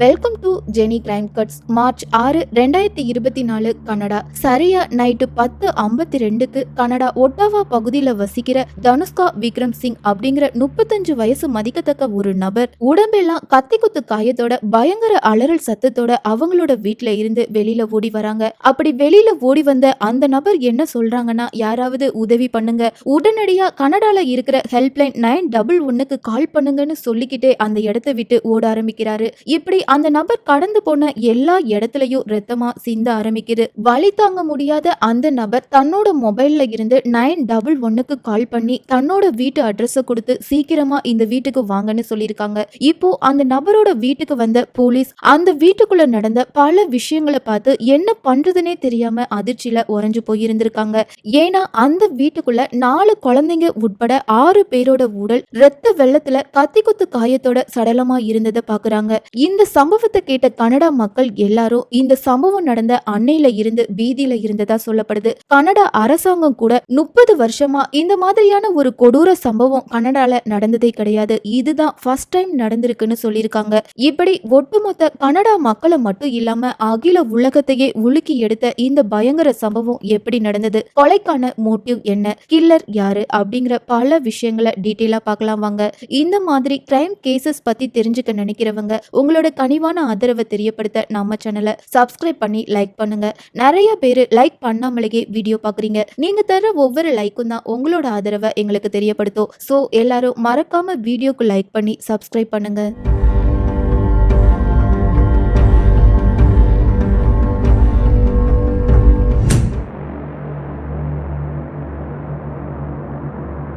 Welcome to Jeni crime cuts March ஆறு ரெண்டாயிரத்தி இருபத்தி நாலு கனடா. சரியா நைட்டு பத்து ஐம்பத்தி ரெண்டுக்கு கனடா ஒட்டாவா பகுதியில் வசிக்கிற தனுஷ்கா விக்ரம் சிங் அப்படிங்கிற முப்பத்தஞ்சு வயசு மதிக்கத்தக்க ஒரு நபர். உடம்பெல்லாம் கத்தி குத்து காயத்தோட பயங்கர அலறல் சத்தத்தோட அவங்களோட வீட்டில் இருந்து வெளியில ஓடி வராங்க. அப்படி வெளியில ஓடி வந்த அந்த நபர் என்ன சொல்றாங்கன்னா யாராவது உதவி பண்ணுங்க. உடனடியா கனடால இருக்கிற ஹெல்ப்லைன் நைன் டபுள் ஒன்னுக்கு கால் பண்ணுங்கன்னு சொல்லிக்கிட்டே அந்த இடத்த விட்டு ஓட ஆரம்பிக்கிறாரு. இப்படி அந்த நபர் கடந்து போன எல்லா இடத்துலயும் ரத்தமா சிந்த ஆரம்பிக்குது. வழி தாங்க முடியாத அந்த நபர் தன்னோட மொபைல்ல இருந்து நைன் டபுள் ஒன்னுக்கு கால் பண்ணி தன்னோட வீட்டு அட்ரஸ கொடுத்து சீக்கிரமா இந்த வீட்டுக்கு வாங்கன்னு சொல்லியிருக்காங்க. இப்போ அந்த நபரோட வீட்டுக்கு வந்த போலீஸ் அந்த வீட்டுக்குள்ள நடந்த பல விஷயங்களை பார்த்து என்ன பண்றதுனே தெரியாம அதிர்ச்சியில உறைஞ்சு போயிருந்திருக்காங்க. ஏன்னா அந்த வீட்டுக்குள்ள நாலு குழந்தைங்க உட்பட ஆறு பேரோட உடல் ரத்த வெள்ளத்துல கத்தி குத்து காயத்தோட சடலமா இருந்ததை பாக்குறாங்க. இந்த சம்பவத்தை கேட்ட கனடா மக்கள் எல்லாரும் இந்த சம்பவம் நடந்த அன்னையில இருந்து பீதியில இருந்ததா சொல்லப்படுது. கனடா அரசாங்கம் கூட முப்பது வருஷமா இந்த மாதிரியான ஒரு கொடூர சம்பவம் கனடால நடந்ததே கிடையாது. இதுதான் ஃபர்ஸ்ட் டைம் நடந்திருக்குன்னு சொல்லியிருக்காங்க. இப்படி ஒட்டுமொத்த கனடா மக்களை மட்டும் இல்லாம அகில உலகத்தையே உலுக்கி எடுத்த இந்த பயங்கர சம்பவம் எப்படி நடந்தது? கொலைக்கான மோட்டிவ் என்ன? கில்லர் யாரு? அப்படிங்கிற பல விஷயங்களை டீட்டெயிலா பார்க்கலாம் வாங்க. இந்த மாதிரி கிரைம் கேசஸ் பத்தி தெரிஞ்சுக்க நினைக்கிறவங்க உங்களோட கனிவான ஆதரவை தெரியப்படுத்த நம்ம சேனலை சப்ஸ்கிரைப் பண்ணி லைக் பண்ணுங்க. நிறைய பேர் லைக் பண்ணாமலேயே வீடியோ பார்க்குறீங்க. நீங்க தர ஒவ்வொரு லைக்கும் தான் உங்களோட ஆதரவை எங்களுக்கு தெரியப்படுத்தும். ஸோ எல்லாரும் மறக்காம வீடியோக்கு லைக் பண்ணி சப்ஸ்கிரைப் பண்ணுங்க.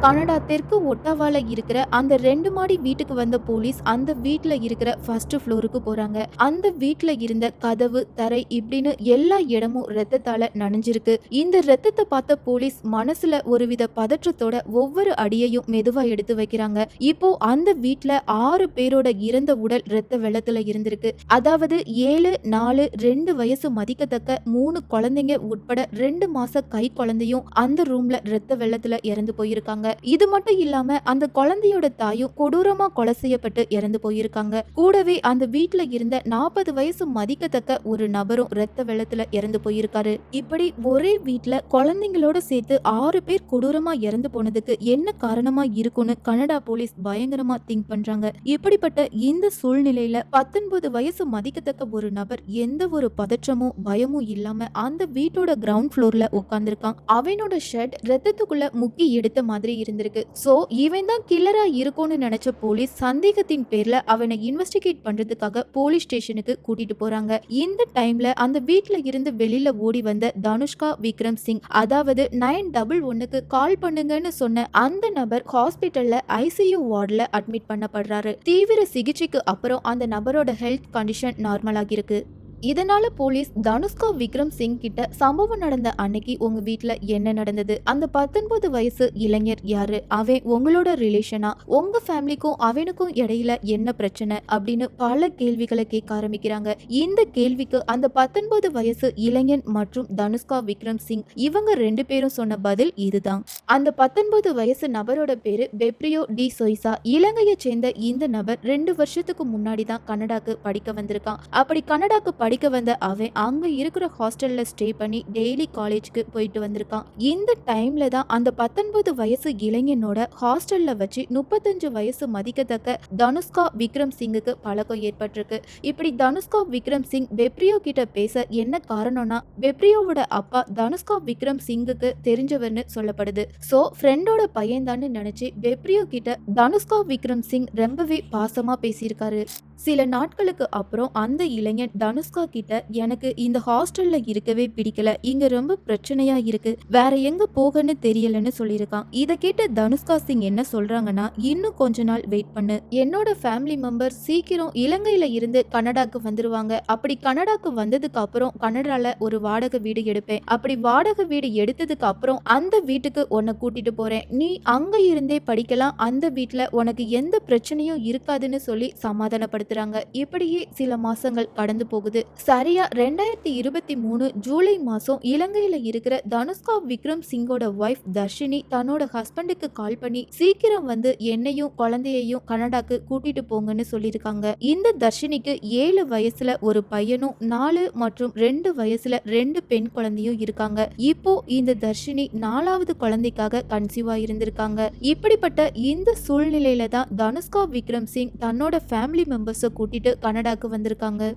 கனடா தெற்கு ஒட்டாவால இருக்கிற அந்த ரெண்டு மாடி வீட்டுக்கு வந்த போலீஸ் அந்த வீட்டுல இருக்கிற ஃபர்ஸ்ட் ஃப்ளோருக்கு போறாங்க. அந்த வீட்டுல இருந்த கதவு தரை இப்படின்னு எல்லா இடமும் ரத்தத்தால நனைஞ்சிருக்கு. இந்த ரத்தத்தை பார்த்த போலீஸ் மனசுல ஒருவித பதற்றத்தோட ஒவ்வொரு அடியையும் மெதுவா எடுத்து வைக்கிறாங்க. இப்போ அந்த வீட்டுல ஆறு பேரோட இறந்த உடல் ரத்த வெள்ளத்துல இருந்திருக்கு. அதாவது ஏழு நாலு ரெண்டு வயசு மதிக்கத்தக்க மூணு குழந்தைங்க உட்பட ரெண்டு மாச கை குழந்தையும் அந்த ரூம்ல ரத்த வெள்ளத்துல இறந்து போயிருக்காங்க. இது மட்டும் இல்லாம அந்த குழந்தையோட தாயும் கொடூரமா கொலை செய்யப்பட்டு இறந்து போயிருக்காங்க. கூடவே அந்த வீட்டுல இருந்த நாற்பது வயசு மதிக்கத்தக்க ஒரு நபரும் ரத்த வெள்ளத்துல இறந்து போயிருக்காரு. இப்படி ஒரே வீட்டுல குழந்தைங்களோட சேர்த்து ஆறு பேர் கொடூரமா இறந்து போனதுக்கு என்ன காரணமா இருக்கும்னு கனடா போலீஸ் பயங்கரமா திங்க் பண்றாங்க. இப்படிப்பட்ட இந்த சூழ்நிலையில பத்தொன்பது வயசு மதிக்கத்தக்க ஒரு நபர் எந்த ஒரு பதற்றமும் பயமும் இல்லாம அந்த வீட்டோட கிரவுண்ட் ஃப்ளோர்ல உட்கார்ந்துருக்கான். அவனோட ஷர்ட் ரத்தத்துக்குள்ள முக்கி எடுத்த மாதிரி இருந்திருக்கு. ஸோ இவன் தான் கில்லரா இருக்கும்னு நினைச்ச போலீஸ் சந்தேகத்தின் பேர்ல அவனை இன்வெஸ்டிகேட் பண்றதுக்காக போலீஸ் ஸ்டேஷனுக்கு கூட்டிட்டு போறாங்க. இந்த டைம்ல அந்த வீட்டுல இருந்து வெளியில ஓடி வந்த தனுஷ்கா விக்ரம் சிங் அதாவது நைன் டபுள் ஒன்னுக்கு கால் பண்ணுங்கன்னு சொன்ன அந்த நபர் ஹாஸ்பிட்டல்ல ஐசியூ வார்டில் அட்மிட் பண்ணப்படுறாரு. தீவிர சிகிச்சைக்கு அப்புறம் அந்த நபரோட ஹெல்த் கண்டிஷன் நார்மலாகிருக்கு இதனால போலீஸ் தனுஷ்கா விக்ரம் சிங் கிட்ட சம்பவம் நடந்த அன்னைக்கு உங்க வீட்டுல என்ன நடந்தது? அந்த பத்தொன்பது வயசு இளைஞர் யாரு? அவன் உங்களோட ரிலேஷனா உங்க ஃபேமிலிக்கும் அவனுக்கும் இடையில என்ன பிரச்சனை? அப்படின்னு பல கேள்விகளை கேட்க ஆரம்பிக்கிறாங்க. இந்த கேள்விக்கு அந்த பத்தொன்பது வயசு இளைஞன் மற்றும் தனுஷ்கா விக்ரம் சிங் இவங்க ரெண்டு பேரும் சொன்ன பதில் இதுதான். அந்த பத்தொன்பது வயசு நபரோட பேரு பெப்ரியோ டி சொய்சா இலங்கையை சேர்ந்த இந்த நபர் ரெண்டு வருஷத்துக்கு முன்னாடி தான் கனடாக்கு படிக்க வந்திருக்கான். அப்படி கனடாக்கு படிக்க வந்த அவன் அங்கே இருக்கிற ஹாஸ்டலில் ஸ்டே பண்ணி டெய்லி காலேஜ்க்கு போயிட்டு வந்திருக்கான். இந்த டைமில் தான் அந்த பத்தொன்பது வயசு இளைஞனோட ஹாஸ்டலில் வச்சு முப்பத்தஞ்சு வயசு மதிக்கத்தக்க தனுஷ்கா விக்ரம் சிங்குக்கு பழக்கம் ஏற்பட்டிருக்கு. இப்படி தனுஷ்கா விக்ரம் சிங் பெப்ரியோ கிட்ட பேச என்ன காரணம்னா பெப்ரியோவோட அப்பா தனுஷ்கா விக்ரம் சிங்குக்கு தெரிஞ்சவர்னு சொல்லப்படுது. ஸோ ஃப்ரெண்டோட பையன் நினச்சி பெப்ரியோ கிட்ட தனுஷ்கா விக்ரம் சிங் ரொம்பவே பாசமாக பேசியிருக்காரு. சில நாட்களுக்கு அப்புறம் அந்த இளைஞன் தனுஷ்கா கிட்ட எனக்கு இந்த ஹாஸ்டல்ல இருக்கவே பிடிக்கல. இங்க ரொம்ப பிரச்சனையா இருக்கு. வேற எங்க போகன்னு தெரியலன்னு சொல்லியிருக்கான். இதை கேட்ட தனுஷ்கா சிங் என்ன சொல்றாங்கன்னா இன்னும் கொஞ்ச நாள் வெயிட் பண்ணு. என்னோட ஃபேமிலி மெம்பர் சீக்கிரம் இலங்கையில இருந்து கனடாக்கு வந்துருவாங்க. அப்படி கனடாக்கு வந்ததுக்கு அப்புறம் கனடால ஒரு வாடகை வீடு எடுப்பேன். அப்படி வாடகை வீடு எடுத்ததுக்கு அப்புறம் அந்த வீட்டுக்கு உன்னை கூட்டிட்டு போறேன். நீ அங்க இருந்தே படிக்கலாம். அந்த வீட்டுல உனக்கு எந்த பிரச்சனையும் இருக்காதுன்னு சொல்லி சமாதானப்படுத்த பயமுறுத்துறாங்க இப்படியே சில மாசங்கள் கடந்து போகுது. சரியா ரெண்டாயிரத்தி இருபத்தி மூணு ஜூலை மாசம் இலங்கையில இருக்கிற தனுஷ்கா விக்ரம் சிங்கோட ஒய்ஃப் தர்ஷினி தன்னோட ஹஸ்பண்டுக்கு கால் பண்ணி சீக்கிரம் வந்து என்னையும் குழந்தையையும் கனடாக்கு கூட்டிட்டு போங்கன்னு சொல்லியிருக்காங்க. இந்த தர்ஷினிக்கு ஏழு வயசுல ஒரு பையனும் நாலு மற்றும் ரெண்டு வயசுல ரெண்டு பெண் குழந்தையும் இருக்காங்க. இப்போ இந்த தர்ஷினி நாலாவது குழந்தைக்காக கன்சீவா இருந்திருக்காங்க இப்படிப்பட்ட இந்த சூழ்நிலையில தான் தனுஷ்கா விக்ரம் சிங் தன்னோட ஃபேமிலி மெம்பர்ஸ் கூட்டிட்டு கனடாக்கு வந்திருக்காங்க.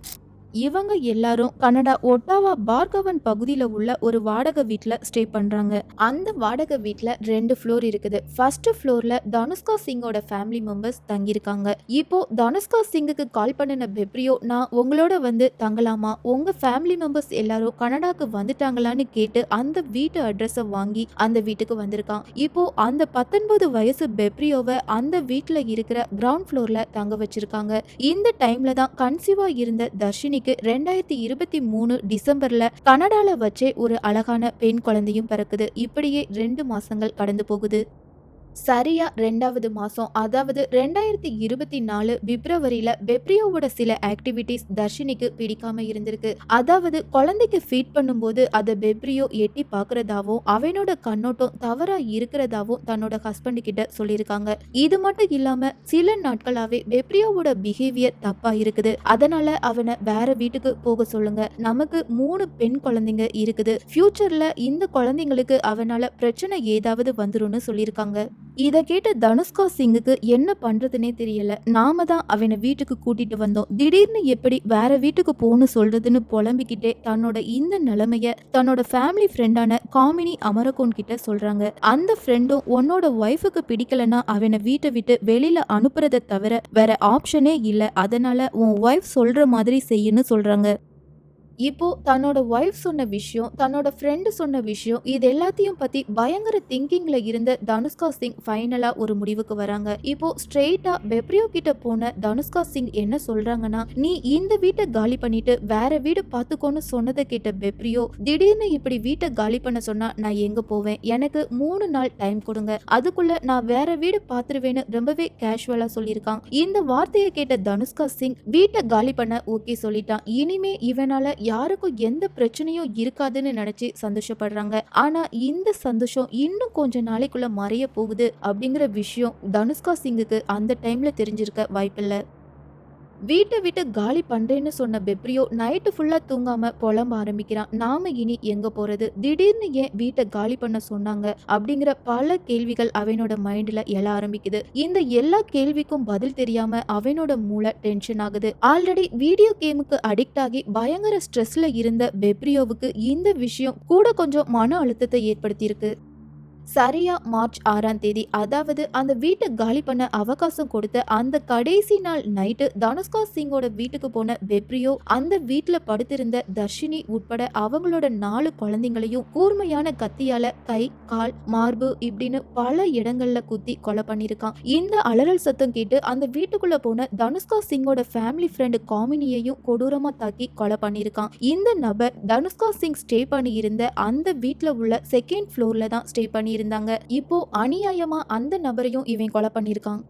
இவங்க எல்லாரும் கனடா ஒட்டாவா பார்கவன் பகுதியில் உள்ள ஒரு வாடகை வீட்டில் ஸ்டே பண்ணுறாங்க அந்த வாடகை வீட்டில் ரெண்டு ஃப்ளோர் இருக்குது. ஃபர்ஸ்ட் ஃப்ளோரில் தனுஷ்கா சிங்கோட ஃபேமிலி மெம்பர்ஸ் தங்கியிருக்காங்க. இப்போ தனுஷ்கா சிங்குக்கு கால் பண்ணின பெப்ரியோ நான் உங்களோட வந்து தங்கலாமா? உங்க ஃபேமிலி மெம்பர்ஸ் எல்லாரும் கனடாக்கு வந்துட்டாங்களான்னு கேட்டு அந்த வீட்டு அட்ரஸை வாங்கி அந்த வீட்டுக்கு வந்திருக்கான். இப்போ அந்த பத்தொன்பது வயசு பெப்ரியோவை அந்த வீட்டில் இருக்கிற கிரவுண்ட் ஃப்ளோரில் தங்க வச்சிருக்காங்க. இந்த டைம்ல தான் கன்சீவா இருந்த தர்ஷினி தர்ஷினிக்கு ரெண்டாயிரத்தி இருபத்தி மூணு டிசம்பர்ல கனடால வச்சே ஒரு அழகான பெண் குழந்தையும் பிறக்குது. இப்படியே ரெண்டு மாசங்கள் கடந்து போகுது. சரியா ரெண்டாவது மாதம் அதாவது ரெண்டாயிரத்தி இருபத்தி நாலு பிப்ரவரியில பெப்ரியோவோட சில ஆக்டிவிட்டிஸ் தர்ஷினிக்கு பிடிக்காம இருந்திருக்கு. அதாவது குழந்தைக்கு ஃபீட் பண்ணும்போது அதை பெப்ரியோ எட்டி பார்க்கறதாவும் அவனோட கண்ணோட்டம் தவறா இருக்கிறதாவும் தன்னோட ஹஸ்பண்ட் கிட்ட சொல்லியிருக்காங்க. இது மட்டும் இல்லாம சில நாட்களாவே பெப்ரியோவோட பிஹேவியர் தப்பா இருக்குது. அதனால அவனை வேற வீட்டுக்கு போக சொல்லுங்க. நமக்கு மூணு பெண் குழந்தைங்க இருக்குது. ஃபியூச்சர்ல இந்த குழந்தைங்களுக்கு அவனால பிரச்சனை ஏதாவது வந்துரும்னு சொல்லியிருக்காங்க. இதை கேட்ட தனுஷ்கா சிங்குக்கு என்ன பண்றதுனே தெரியல. நாம தான் அவனை வீட்டுக்கு கூட்டிட்டு வந்தோம். திடீர்னு எப்படி வேற வீட்டுக்கு போன்னு சொல்றதுன்னு புலம்பிக்கிட்டே தன்னோட இந்த நிலைமைய தன்னோட ஃபேமிலி ஃப்ரெண்டான காமினி அமரகோன் கிட்ட சொல்றாங்க. அந்த ஃப்ரெண்டும் உன்னோட ஒய்ஃபுக்கு பிடிக்கலன்னா அவனை வீட்டை விட்டு வெளியில அனுப்புறதை தவிர வேற ஆப்ஷனே இல்லை. அதனால உன் ஒய்ஃப் சொல்ற மாதிரி செய்யுன்னு சொல்றாங்க. இப்போ தன்னோட ஒய்ஃப் சொன்ன விஷயம் தன்னோட ஃப்ரெண்டு சொன்ன விஷயம் இது எல்லாத்தையும் பத்தி பயங்கர திங்கிங்ல இருந்த தனுஷ்கா சிங் ஃபைனலா ஒரு முடிவுக்கு வராங்க. இப்போ ஸ்ட்ரெயிட்டா பெப்ரியோ கிட்ட போன தனுஷ்கா சிங் என்ன சொல்றாங்கன்னா நீ இந்த வீட்டை காலி பண்ணிட்டு வேற வீடு பாத்துக்கோன்னு சொன்னதை கேட்ட பெப்ரியோ திடீர்னு இப்படி வீட்டை காலி பண்ண சொன்னா நான் எங்க போவேன்? எனக்கு மூணு நாள் டைம் கொடுங்க. அதுக்குள்ள நான் வேற வீடு பாத்துருவேன்னு ரொம்பவே கேஷுவலா சொல்லியிருக்கான். இந்த வார்த்தையை கேட்ட தனுஷ்கா சிங் வீட்டை காலி பண்ண ஓகே சொல்லிட்டான். இனிமே இவனால யாருக்கும் எந்த பிரச்சனையும் இருக்காதுன்னு நினைச்சு சந்தோஷப்படுறாங்க. ஆனா இந்த சந்தோஷம் இன்னும் கொஞ்ச நாளைக்குள்ள மறைய போகுது அப்படிங்கிற விஷயம் தனுஷ்கா சிங்குக்கு அந்த டைம்ல தெரிஞ்சிருக்க வாய்ப்பில்லை. வீட்டை விட்டு காலி பண்றேன்னு சொன்ன பெப்ரியோ நைட்டு ஃபுல்லா தூங்காம புலம்ப ஆரம்பிக்கிறான். நாம இனி எங்க போறது? திடீர்னு ஏன் வீட்டை காலி பண்ண சொன்னாங்க? அப்படிங்கிற பல கேள்விகள் அவனோட மைண்ட்ல எழ ஆரம்பிக்குது. இந்த எல்லா கேள்விக்கும் பதில் தெரியாம அவனோட மூளை டென்ஷன் ஆகுது. ஆல்ரெடி வீடியோ கேமுக்கு அடிக்ட் ஆகி பயங்கர ஸ்ட்ரெஸ்ல இருந்த பெப்ரியோவுக்கு இந்த விஷயம் கூட கொஞ்சம் மன அழுத்தத்தை ஏற்படுத்தியிருக்கு. சரியா மார்ச் ஆறாம் தேதி. அதாவது அந்த வீட்டை காலி பண்ண அவகாசம் கொடுத்த அந்த கடைசி நாள் நைட்டு தனுஷ்கா சிங்கோட வீட்டுக்கு போன வெப்ரியோ அந்த வீட்டுல படுத்திருந்த தர்ஷினி உட்பட அவங்களோட நாலு குழந்தைங்களையும் கூர்மையான கத்தியால கை கால் மார்பு இப்படின்னு பல இடங்கள்ல குத்தி கொலை பண்ணிருக்கான் இந்த அலறல் சத்தம் கேட்டு அந்த வீட்டுக்குள்ள போன தனுஷ்கா சிங்கோட ஃபேமிலி ஃப்ரெண்டு காமினியையும் கொடூரமா தாக்கி கொலை பண்ணிருக்கான் இந்த நபர் தனுஷ்கா சிங் ஸ்டே பண்ணி இருந்த அந்த வீட்டுல உள்ள செகண்ட் ஃப்ளோர்ல தான் ஸ்டே பண்ணி இருந்தாங்க. இப்போ அநியாயமா அந்த நபரையும் இவன் கொலை பண்ணியிருக்கான்.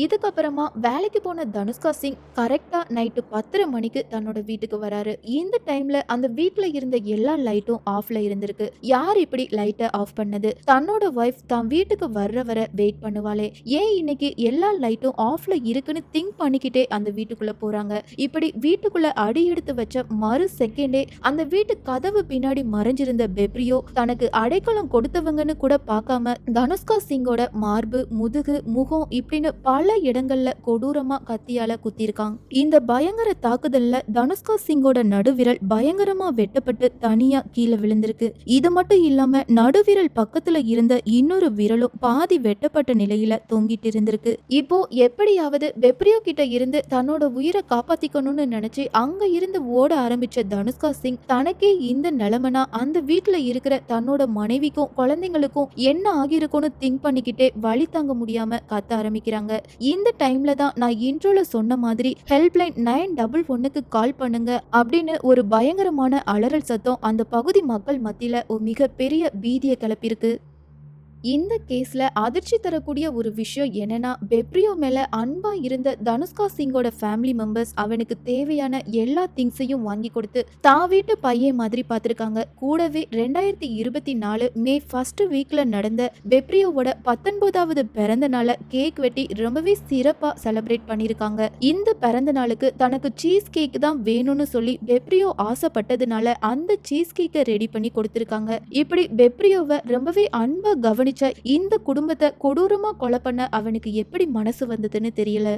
இதுக்கப்புறமா வேலைக்கு போன தனுஷ்கா சிங் கரெக்டாக நைட்டு பத்தரை மணிக்கு தன்னோட வீட்டுக்கு வராரு. இந்த டைம்ல அந்த வீட்டில் இருந்த எல்லா லைட்டும் ஆஃப்ல இருந்திருக்கு. யார் இப்படி லைட்டை ஆஃப் பண்ணது? தன்னோட ஒய்ஃப் தான் வீட்டுக்கு வர்ற வர வெயிட் பண்ணுவாளே. ஏன் இன்னைக்கு எல்லா லைட்டும் ஆஃப்ல இருக்குன்னு திங்க் பண்ணிக்கிட்டே அந்த வீட்டுக்குள்ள போறாங்க? இப்படி வீட்டுக்குள்ள அடி எடுத்து வச்ச மறு செகண்டே அந்த வீட்டு கதவு பின்னாடி மறைஞ்சிருந்த பெப்ரியோ தனக்கு அடைக்கலம் கொடுத்தவங்கன்னு கூட பார்க்காம தனுஷ்கா சிங்கோட மார்பு முதுகு முகம் இப்படின்னு பல பல இடங்கள்ல கொடூரமா கத்தியால குத்திருக்காங்க இந்த பயங்கர தாக்குதல்ல தனுஷ்கா சிங்கோட நடுவிரல் பயங்கரமா வெட்டப்பட்டு தனியா கீழே விழுந்திருக்கு. இது மட்டும் இல்லாம நடுவிரல் பக்கத்துல இருந்த இன்னொரு விரலும் பாதி வெட்டப்பட்ட நிலையில தொங்கிட்டு இருந்திருக்கு. இப்போ எப்படியாவது வெப்ரியோ கிட்ட இருந்து தன்னோட உயிரை காப்பாத்திக்கணும்னு நினைச்சு அங்க இருந்து ஓட ஆரம்பிச்ச தனுஷ்கா சிங் தனக்கே இந்த நிலைமைனா அந்த வீட்டுல இருக்கிற தன்னோட மனைவிக்கும் குழந்தைங்களுக்கும் என்ன ஆகியிருக்கும்னு திங்க் பண்ணிக்கிட்டே வழி தாங்க முடியாம கத்த ஆரம்பிக்கிறாங்க. இந்த டைம்ல தான் நான் இன்ட்ரோல சொன்ன மாதிரி ஹெல்ப்லைன் நைன் டபுள் ஒன்னுக்கு கால் பண்ணுங்க அப்படின்னு ஒரு பயங்கரமான அலறல் சத்தம் அந்த பகுதி மக்கள் மத்தியில ஒரு மிகப்பெரிய பீதியை கிளப்பியிருக்கு. இந்த கேஸில் அதிர்ச்சி தரக்கூடிய ஒரு விஷயம் என்னன்னா பெப்ரியோ மேலே அன்பாக இருந்த தனுஷ்கா சிங்கோட ஃபேமிலி மெம்பர்ஸ் அவனுக்கு தேவையான எல்லா திங்ஸையும் வாங்கி கொடுத்து தான் வீட்டு பையன் மாதிரி பார்த்துருக்காங்க. கூடவே ரெண்டாயிரத்தி இருபத்தி நாலு மே ஃபர்ஸ்ட் வீக்கில் நடந்த பெப்ரியோவோட பத்தொன்பதாவது பிறந்த நாளை கேக் வெட்டி ரொம்பவே சிறப்பாக செலிப்ரேட் பண்ணியிருக்காங்க. இந்த பிறந்த நாளுக்கு தனக்கு சீஸ் கேக் தான் வேணும்னு சொல்லி பெப்ரியோ ஆசைப்பட்டதுனால அந்த சீஸ் கேக்கை ரெடி பண்ணி கொடுத்துருக்காங்க. இப்படி பெப்ரியோவை ரொம்பவே அன்பாக கவனி கவனிச்ச இந்த குடும்பத்தை கொடூரமா கொலை பண்ண அவனுக்கு எப்படி மனசு வந்ததுன்னு தெரியல.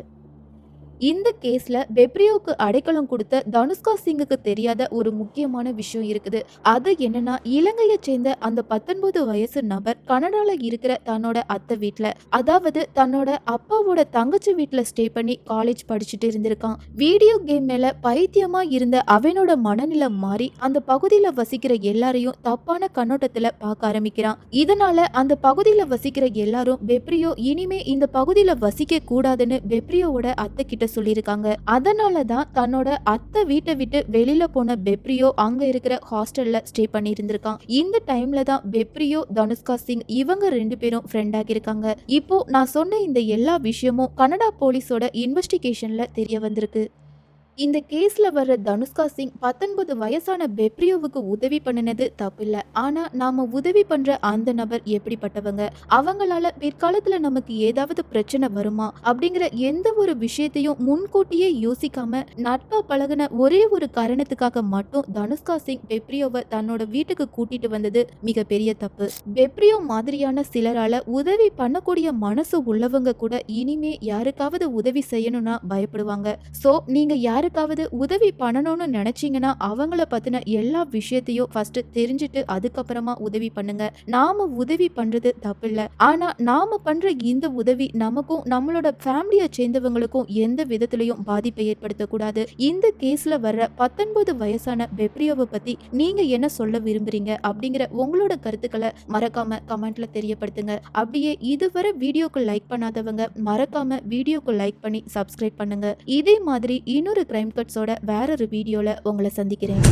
இந்த கேஸ்ல பெப்ரியோவுக்கு அடைக்கலம் கொடுத்த தனுஷ்கா சிங்குக்கு தெரியாத ஒரு முக்கியமான விஷயம் இருக்குது. அது என்னன்னா இலங்கையை சேர்ந்த அந்த பத்தொன்பது வயசு நபர் கனடால இருக்கிற தன்னோட அத்தை வீட்டுல அதாவது தன்னோட அப்பாவோட தங்கச்சி வீட்டுல ஸ்டே பண்ணி காலேஜ் படிச்சுட்டு இருந்திருக்கான். வீடியோ கேம் மேல பைத்தியமா இருந்த அவனோட மனநிலை மாறி அந்த பகுதியில வசிக்கிற எல்லாரையும் தப்பான கண்ணோட்டத்துல பார்க்க ஆரம்பிக்கிறான். இதனால அந்த பகுதியில வசிக்கிற எல்லாரும் பெப்ரியோ இனிமே இந்த பகுதியில வசிக்க கூடாதுன்னு பெப்ரியோவோட அத்தை கிட்ட சொல்லியிருக்காங்க. அதனால தான் தன்னோட அத்தை வீட்டை விட்டு வெளியில போன பெப்ரியோ அங்க இருக்கிற ஹாஸ்டல்ல ஸ்டே பண்ணி இருந்திருக்கான் இந்த டைம்ல தான் பெப்ரியோ தனுஷ்கா சிங் இவங்க ரெண்டு பேரும் ஃப்ரெண்ட் ஆகியிருக்காங்க. இப்போ நான் சொன்ன இந்த எல்லா விஷயமும் கனடா போலீஸோட இன்வெஸ்டிகேஷன்ல தெரிய வந்திருக்கு. இந்த கேஸில் வர்ற தனுஷ்கா சிங் பத்தொன்பது வயசான பெப்ரியோவுக்கு உதவி பண்ணினது இல்லை ஆனால் நாம உதவி பண்ற அந்த நபர் எப்படிப்பட்டவங்க? அவங்களால பிற்காலத்தில் நமக்கு ஏதாவது பிரச்சனை வருமா? அப்படிங்கிற எந்த ஒரு விஷயத்தையும் முன்கூட்டியே யோசிக்காம நட்பா பழகுன ஒரே ஒரு காரணத்துக்காக மட்டும் தனுஷ்கா சிங் பெப்ரியோவை தன்னோட வீட்டுக்கு கூட்டிட்டு வந்தது மிகப்பெரிய தப்பு. பெப்ரியோ மாதிரியான சிலரால உதவி பண்ணக்கூடிய மனசு உள்ளவங்க கூட இனிமே யாருக்காவது உதவி செய்யணும்னா பயப்படுவாங்க. சோ நீங்க யாருக்காவது உதவி பண்ணணும்னு நினைச்சீங்கன்னா அவங்கள பத்தின எல்லா விஷயத்தையும் ஃபர்ஸ்ட் தெரிஞ்சுட்டு அதுக்கப்புறமா உதவி பண்ணுங்க. நாம உதவி பண்றது தப்பில்லை. ஆனா நாம பண்ற இந்த உதவி நமக்கும் நம்மளோட ஃபேமிலியை சேர்ந்தவங்களுக்கும் எந்த விதத்திலையும் பாதிப்பை ஏற்படுத்தக்கூடாது. இந்த கேஸ்ல வர்ற பத்தொன்பது வயசான பெப்ரியோவை பத்தி நீங்க என்ன சொல்ல விரும்புறீங்க அப்படிங்கிற உங்களோட கருத்துக்களை மறக்காம கமெண்ட்ல தெரியப்படுத்துங்க. அப்படியே இதுவரை வீடியோக்கு லைக் பண்ணாதவங்க மறக்காம வீடியோக்கு லைக் பண்ணி சப்ஸ்கிரைப் பண்ணுங்க. இதே மாதிரி இன்னொரு கிரைம் கட்ஸோட வேற ஒரு வீடியோவில் உங்களை சந்திக்கிறேன்.